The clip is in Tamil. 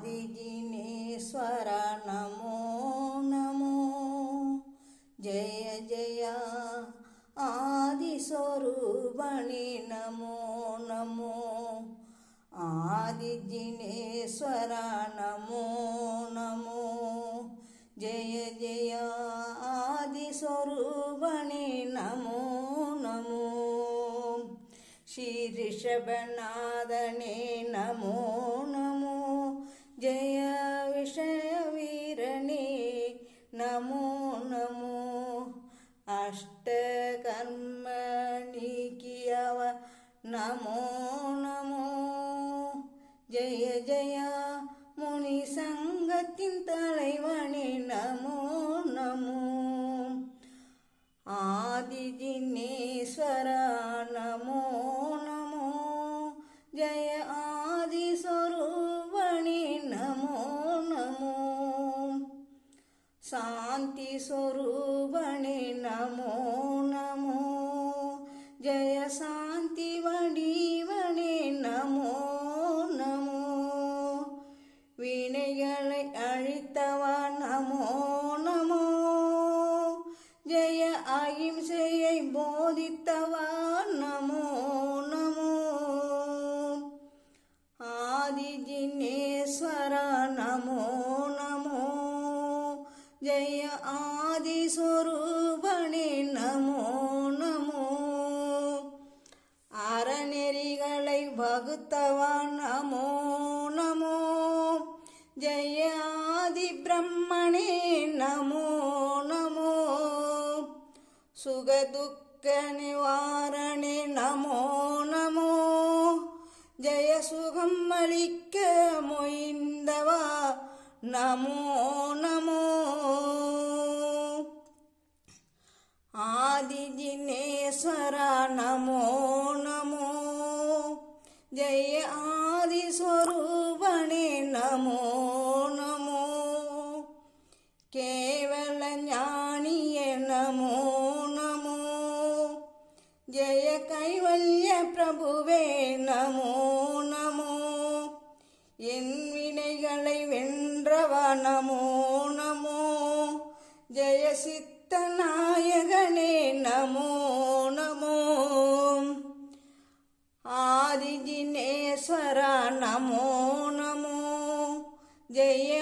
ఆదిజినేశ్వర నమో నమో జయ జయ ఆదిస్వరూపణి నమో నమో ఆదిజినేశ్వర నమో నమో జయ జయ ఆదిస్వరూపణి నమో నమో శ్రీ ऋषभनादने नमो नमो जय विषयवीरणे नमो नमो अष्टकर्मणिकियव नमो नमो ஜெய ஜெயா முனி சங்கத்தின் தலைவனே நமோ நமோ ஆதிஜினேஸ்வர சாந்தி ஸ்வரூபணி நமோ நமோ. ஜெய சாந்தி வடிவனே நமோ நமோ. வினைகளை அழித்தவா நமோ நமோ. ஜெய அகிம்சையை போதித்தவா ஆதிஸ்வரூபனே நமோ நமோ அறநெறிகளை வகுத்தவா நமோ நமோ ஜெய ஆதி பிரம்மணே நமோ நமோ சுகதுக்க நிவாரணே நமோ நமோ ஜெய சுகம் அளிக்க மொய்ந்தவா நமோ ஆதிஜினேஸ்வர நமோ நமோ. ஜெய ஆதிஸ்வரூபணே நமோ நமோ. கேவல ஞானியே நமோ நமோ. ஜெய கைவல்ய பிரபுவே நமோ நமோ. என் வினைகளை வென்றவ நமோ நமோ. ஜெய சித்தநாயகனே நமோ நமோ. ஆதிஜினேஸ்வரா நமோ நமோ. ஜெய